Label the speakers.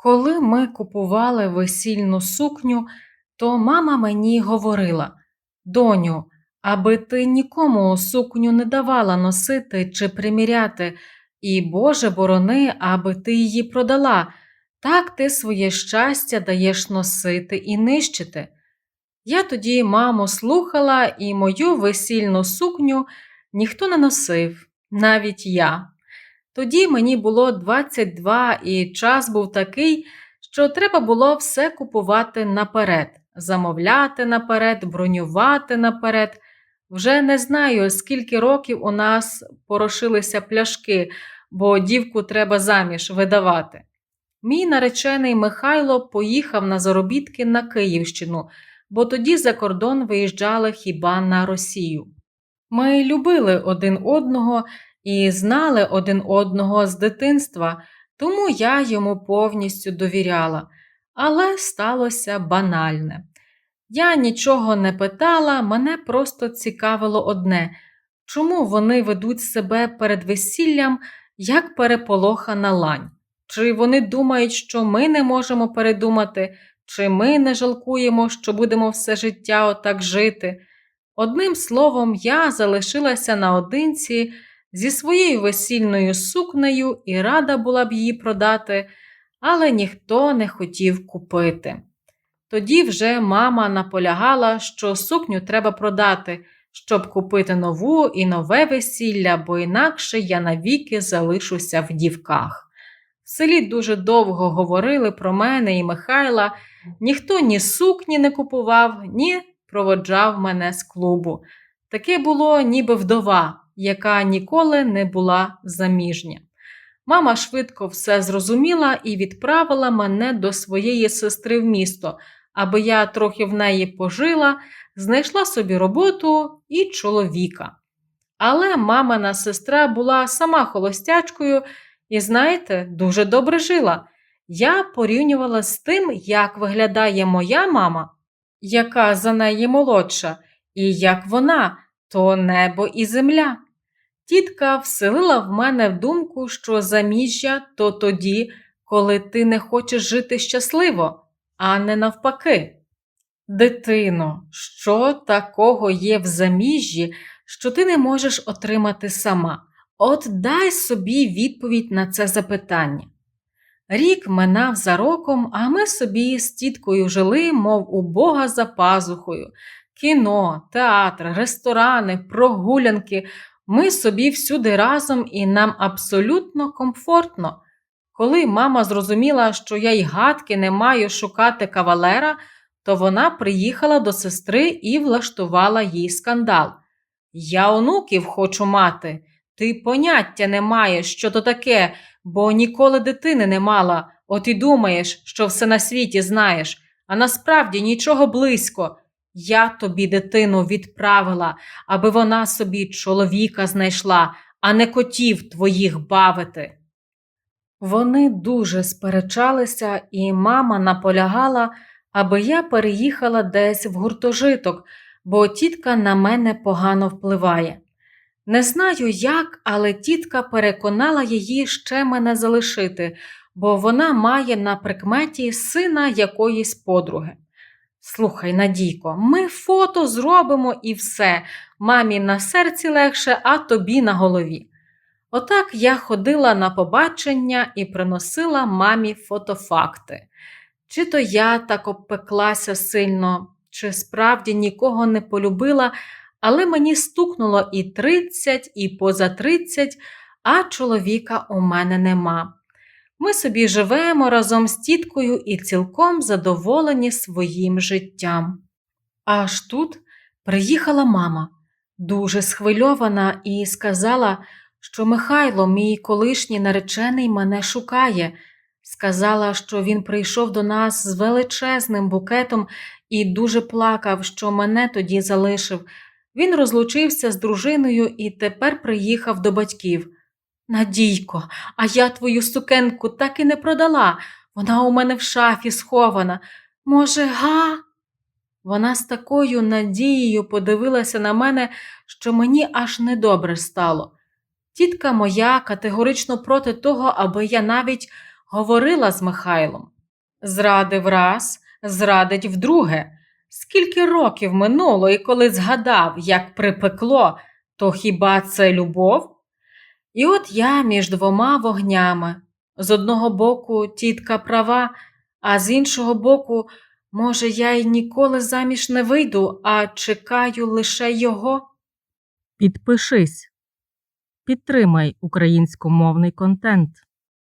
Speaker 1: Коли ми купували весільну сукню, то мама мені говорила: Доню, аби ти нікому сукню не давала носити чи приміряти, і, Боже борони, аби ти її продала, так ти своє щастя даєш носити і нищити. Я тоді маму слухала, і мою весільну сукню ніхто не носив, навіть я. Тоді мені було 22, і час був такий, що треба було все купувати наперед, замовляти наперед, бронювати наперед. Вже не знаю, скільки років у нас порошилися пляшки, бо дівку треба заміж видавати. Мій наречений Михайло поїхав на заробітки на Київщину, бо тоді за кордон виїжджали хіба на Росію. Ми любили один одного і знали один одного з дитинства, тому я йому повністю довіряла, але сталося банальне. Я нічого не питала, мене просто цікавило одне чому вони ведуть себе перед весіллям як переполохана лань? Чи вони думають, що ми не можемо передумати, чи ми не жалкуємо, що будемо все життя отак жити? Одним словом, я залишилася наодинці зі своєю весільною сукнею і рада була б її продати, але ніхто не хотів купити. Тоді вже мама наполягала, що сукню треба продати, щоб купити нову і нове весілля, бо інакше я навіки залишуся в дівках. В селі дуже довго говорили про мене і Михайла, ніхто ні сукні не купував, ні проводжав мене з клубу. Таке було ніби вдова, яка ніколи не була заміжня. Мама швидко все зрозуміла і відправила мене до своєї сестри в місто, аби я трохи в неї пожила, знайшла собі роботу і чоловіка. Але мамина сестра була сама холостячкою і, знаєте, дуже добре жила. Я порівнювала з тим, як виглядає моя мама, яка за неї молодша, і як вона, то небо і земля. Тітка вселила в мене в думку, що заміжжя то тоді, коли ти не хочеш жити щасливо, а не навпаки. Дитино, що такого є в заміжжі, що ти не можеш отримати сама? От дай собі відповідь на це запитання. Рік минав за роком, а ми собі з тіткою жили, мов у Бога за пазухою. Кіно, театр, ресторани, прогулянки. Ми собі всюди разом і нам абсолютно комфортно. Коли мама зрозуміла, що я й гадки не маю шукати кавалера, то вона приїхала до сестри і влаштувала їй скандал. Я онуків хочу мати. Ти поняття не маєш, що то таке, бо ніколи дитини не мала, от і думаєш, що все на світі знаєш, а насправді нічого близько. Я тобі дитину відправила, аби вона собі чоловіка знайшла, а не котів твоїх бавити. Вони дуже сперечалися, і мама наполягала, аби я переїхала десь в гуртожиток, бо тітка на мене погано впливає. Не знаю як, але тітка переконала її ще мене залишити, бо вона має на прикметі сина якоїсь подруги. Слухай, Надійко, ми фото зробимо і все. Мамі на серці легше, а тобі на голові. Отак я ходила на побачення і приносила мамі фотофакти. Чи то я так обпеклася сильно, чи справді нікого не полюбила, але мені стукнуло і тридцять, і поза тридцять, а чоловіка у мене нема. Ми собі живемо разом з тіткою і цілком задоволені своїм життям. Аж тут приїхала мама, дуже схвильована, і сказала, що Михайло, мій колишній наречений, мене шукає. Сказала, що він прийшов до нас з величезним букетом і дуже плакав, що мене тоді залишив. Він розлучився з дружиною і тепер приїхав до батьків. Надійко, а я твою сукенку так і не продала. Вона у мене в шафі схована. Може, га? Вона з такою надією подивилася на мене, що мені аж недобре стало. Тітка моя категорично проти того, аби я навіть говорила з Михайлом. Зрадив раз, зрадить вдруге. Скільки років минуло, і коли згадав, як припекло, то хіба це любов? І от я між двома вогнями. З одного боку тітка права, а з іншого боку, може, я й ніколи заміж не вийду, а чекаю лише його.
Speaker 2: Підпишись. Підтримай українськомовний контент.